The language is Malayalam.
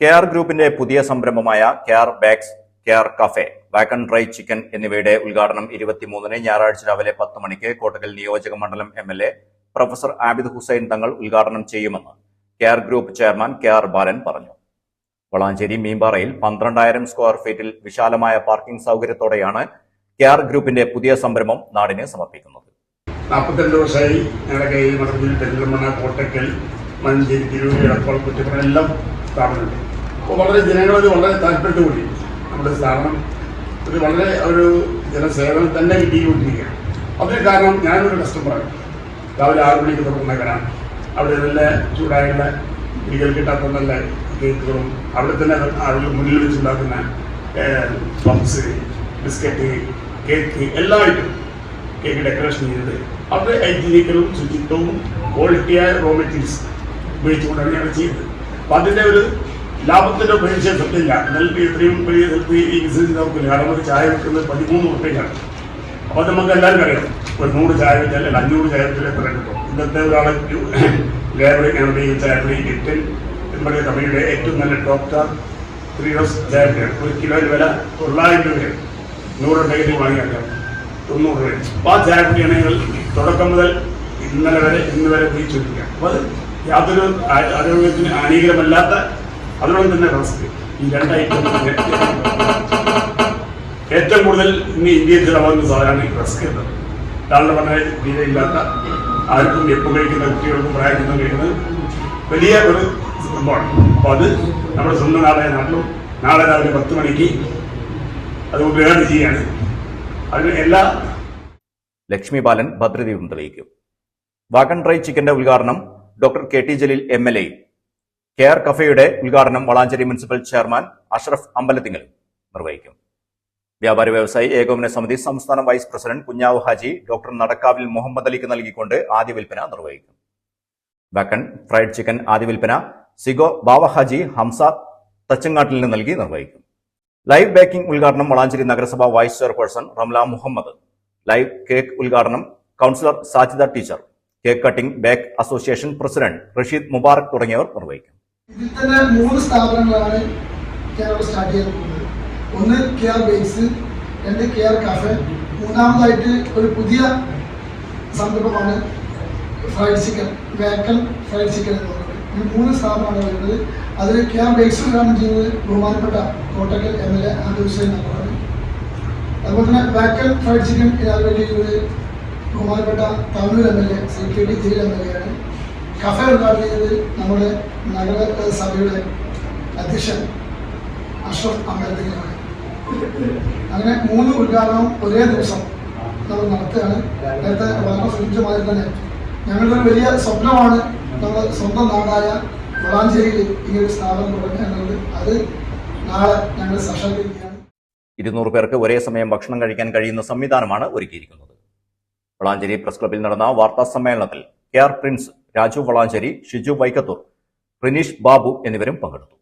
കെയർ ഗ്രൂപ്പിന്റെ പുതിയ സംരംഭമായ K R bags K R cafe and dry chicken എന്നിവയുടെ ഉദ്ഘാടനം ഇരുപത്തിമൂന്നിന് ഞായറാഴ്ച രാവിലെ പത്ത് മണിക്ക് കോട്ടക്കൽ നിയോജക മണ്ഡലം M L A professor Abid Hussain Thangal ഉദ്ഘാടനം ചെയ്യുമെന്ന് K R group chairman K R Balan പറഞ്ഞു. വളാഞ്ചേരി മീമ്പാറയിൽ പന്ത്രണ്ടായിരം സ്ക്വയർ ഫീറ്റിൽ വിശാലമായ പാർക്കിംഗ് സൗകര്യത്തോടെയാണ് ആർ ഗ്രൂപ്പിന്റെ പുതിയ സംരംഭം നാടിന് സമർപ്പിക്കുന്നത്. നാൽപ്പത്തിരണ്ട് വർഷമായി ഞങ്ങളുടെ കയ്യിൽ മടങ്ങി പെരിന്തൽമണ്ണ കോട്ടക്കൽ മഞ്ചേരി തിരൂർ കുറ്റപ്പുറം എല്ലാം സ്ഥാപനമുണ്ട് അപ്പോൾ വളരെ ജനങ്ങളത് വളരെ താല്പര്യത്തോടുകൂടി. നമ്മുടെ സ്ഥാപനം ഒരു വളരെ ഒരു ജനസേവനം തന്നെ കിട്ടിക്കൊണ്ടിരിക്കുകയാണ്. അതിന് കാരണം ഞാനൊരു കസ്റ്റമറാണ് രാവിലെ ആറ് മണിക്ക് തുറക്കുന്നവരാണ് അവിടെ നല്ല ചൂടായുള്ള കുടികൾ കിട്ടാത്ത നല്ല കേക്കുകളും അവിടെ തന്നെ ആളുകൾ മുന്നിൽ വെച്ചുണ്ടാക്കുന്ന പംസ് ബിസ്ക്കറ്റ് കേക്ക് എല്ലായിട്ടും കേക്ക് ഡെക്കറേഷൻ ചെയ്തത് അവിടെ ഹൈജീനിക്കലും ശുചിത്വവും ക്വാളിറ്റിയായ റോ മെറ്റീരിയൽസ് ഉപയോഗിച്ചുകൊണ്ടാണ് ഞങ്ങൾ ചെയ്തത് അപ്പം അതിന്റെ ഒരു ലാഭത്തിന്റെ പ്രതീക്ഷ സത്യമില്ല നെല്ല് ഇത്രയും വലിയ സ്ഥലത്ത് ഈ ബിസിനസ് നോക്കില്ല കാരണം ചായ വെക്കുന്നത് പതിമൂന്ന് റുപ്യക്കാണ് അപ്പോൾ നമുക്ക് എല്ലാവരും അറിയാം. ഒരു നൂറ് ചായ വെച്ചാൽ അല്ലെങ്കിൽ അഞ്ഞൂറ് ചായ വെച്ചാൽ എത്ര കിട്ടും. ഇന്നത്തെ ഒരാളെ ഞങ്ങളുടെ ഈ ചായപ്പൊടി കിറ്റൻ നമ്മുടെ കമ്പനിയുടെ ഏറ്റവും നല്ല ഡോക്ടർ ത്രീ ഡോസ് ചായപ്പൊടിയാണ് ഒരു കിലോയിൽ വില തൊള്ളായിരം രൂപയാണ്. നൂറ് പാക്കറ്റ് വാങ്ങിയാക്കാം. തൊണ്ണൂറ് രൂപ അപ്പോൾ ആ ചായപ്പൊടിയാണ് തുടക്കം മുതൽ ഇന്നലെ വരെ ഇന്ന് വരെ ഉപയോഗിച്ചുകൊണ്ടിരിക്കുക അപ്പോൾ അത് യാതൊരു ആരോഗ്യത്തിന് ഹാനികരമല്ലാത്ത അതുകൊണ്ട് തന്നെ റസ്ക് ഈ രണ്ട് ഏറ്റവും കൂടുതൽ ഇന്ന് ഇന്ത്യയിൽ ചിലവാകുന്ന സാധനമാണ് ഈ റസ്ക് എന്നത്. ഒരാളുടെ പറഞ്ഞ തീരെയില്ലാത്ത ആർക്കും എപ്പോൾ കഴിക്കുന്ന കുട്ടികൾക്കും പ്രായത്തിന് കഴിക്കുന്നത് വലിയ ഒരു സംഭവമാണ്. അപ്പോൾ അത് നമ്മുടെ സ്വന്തം നാടായ നാട്ടിലും നാളെ രാവിലെ പത്ത് മണിക്ക് അത് ഉപയോഗം ചെയ്യുകയാണ്. അതിന് എല്ലാ ലക്ഷ്മി ബാലൻ ഭദ്രദീപം തെളിയിക്കും. വാഗൺ ഡ്രൈ ചിക്കന്റെ ഉദ്ഘാടനം doctor K T Jaleel M L എയും ആർ കഫയുടെ ഉദ്ഘാടനം വളാഞ്ചേരി മുനിസിപ്പൽ ചെയർമാൻ അഷ്റഫ് അമ്പലത്തിങ്ങൽ നിർവഹിക്കും. വ്യാപാര വ്യവസായി ഏകോപന സമിതി സംസ്ഥാന vice president Kunhavu Haji doctor നടക്കാവിൽ Muhammad അലിക്ക് നൽകിക്കൊണ്ട് ആദ്യ വിൽപ്പന നിർവഹിക്കും. ബക്കൺ ഫ്രൈഡ് ചിക്കൻ ആദ്യ വിൽപ്പന സിഗോ ബാവ ഹാജി ഹംസ തച്ചങ്ങാട്ടിൽ നിന്ന് നൽകി നിർവഹിക്കും. ലൈവ് ബേക്കിംഗ് ഉദ്ഘാടനം വളാഞ്ചേരി നഗരസഭ vice chairperson Ramla Muhammad. Live cake ഉദ്ഘാടനം councillor Sajida teacher cake cutting bake association president Rasheed Mubarak തുടങ്ങിയവർ നിർവഹിക്കും. ഇതിൽ മൂന്ന് സ്ഥാപനങ്ങളാണ് കേരളം ബേക്സ് മൂന്നാമതായിട്ട് ഒരു പുതിയ സംരംഭമാണ് ഫ്രൈഡ് ചിക്കൻ വേക്കൽ ഫ്രൈഡ് ചിക്കൻ എന്ന് പറയുന്നത്. ഈ മൂന്ന് സ്ഥാപനമാണ് വരുന്നത്. അതിൽ കെയർ ബേക്സ് ഉദ്ഘാടനം ചെയ്യുന്നത് ബഹുമാനപ്പെട്ട Kottakkal M L A and Hussain അതുപോലെ തന്നെ വേക്കൽ ഫ്രൈഡ് ചിക്കൻ ഇനാഗ്രേറ്റ് ചെയ്യുന്നത് ബഹുമാനപ്പെട്ട Tamil M L A C K T Jaleel M L A ആണ്. കഫേ ഉദ്ഘാടനം നമ്മുടെ നഗരസഭയുടെ അധ്യക്ഷൻ അഷ്റഫ് അമ്പലത്തിലാണ് അങ്ങനെ മൂന്ന് ഉദ്ഘാടനം ഒരേ ദിവസം നമ്മൾ നടത്തുകയാണ്. നേരത്തെ വളരെ സൂചിച്ചമാതിരി തന്നെ ഞങ്ങളുടെ ഒരു വലിയ സ്വപ്നമാണ്. നമ്മൾ സ്വന്തം നാടായ വളാഞ്ചേരിയിൽ ഈ ഒരു സ്ഥാപനം തുടങ്ങുക എന്നുള്ളത്. അത് നാളെ ഞങ്ങൾ സാക്ഷാത്കരിക്കുകയാണ് ഇരുന്നൂറ് പേർക്ക് ഒരേ സമയം ഭക്ഷണം കഴിക്കാൻ കഴിയുന്ന സംവിധാനമാണ് ഒരുക്കിയിരിക്കുന്നത്. വളാഞ്ചേരി പ്രസ് ക്ലബിൽ നടന്ന വാർത്താ സമ്മേളനത്തിൽ K R Prince Raju Valanchery Shiju Vaikkathur Rineesh Babu എന്നിവരും പങ്കെടുത്തു.